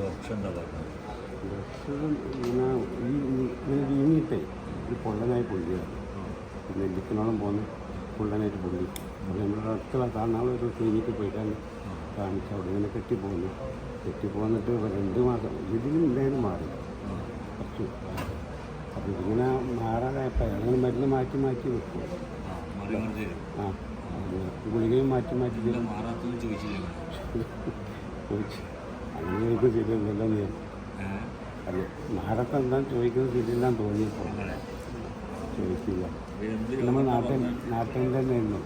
Doctor എന്താ പറഞ്ഞത് ഈ ഇങ്ങനെ വീങ്ങിയിട്ടേ ഈ പൊള്ളനായി പൊള്ളിയാണ് പിന്നെ നെല്ലിക്കണോളം പോകുന്ന പൊള്ളനായിട്ട് പൊള്ളി. അപ്പോൾ നമ്മുടെ അടുത്തുള്ള കാണാനുള്ള ഒരു ക്ലിനിക്കിൽ പോയിട്ടാണ് കാണിച്ച് അവിടെ ഇങ്ങനെ കെട്ടിപ്പോകുന്നു കെട്ടിപ്പോന്നിട്ട് രണ്ട് മാസം ഇതിലും ഉണ്ടായിരുന്നു മാറി. കുറച്ച്. അപ്പോൾ ഇതിങ്ങനെ മാറാതായപ്പോൾ അങ്ങനെ മരുന്ന് മാറ്റി മാറ്റി വെക്കും. ആ ഗുളികയും മാറ്റി മാറ്റി മാറാത്തെന്ന് ചോദിച്ചില്ല? ചോദിച്ചു. അങ്ങനെ ചോദിക്കും ശരിയൊന്നുമില്ലെന്ന് അത് മാറത്തെ എന്താന്ന് ചോദിക്കുന്നത് ശരിയല്ലാന്ന് തോന്നിയപ്പോൾ ചോദിച്ചില്ല. നമ്മൾ നാട്ടിൽ നാട്ടിൽ തന്നെയായിരുന്നു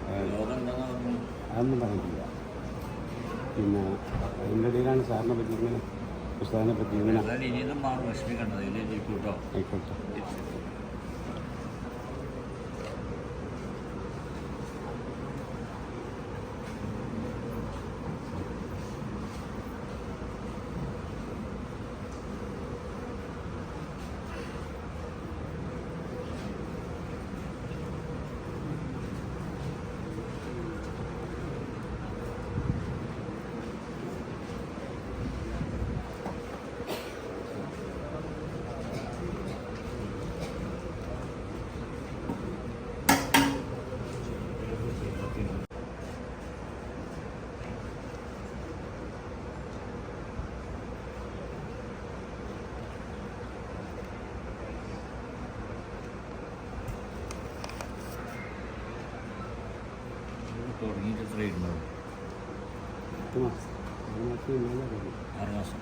അതൊന്നും പറഞ്ഞില്ല പിന്നെ അതിന്റെ ഇടയിലാണ് സാറിനെ പറ്റി ഇങ്ങനെ പുസ്തകത്തിനെ പറ്റി ഇങ്ങനെ ആയിക്കോട്ടെ. തുടങ്ങിയിട്ട് എത്ര ആയിട്ടുണ്ടാവും ആറ് മാസം.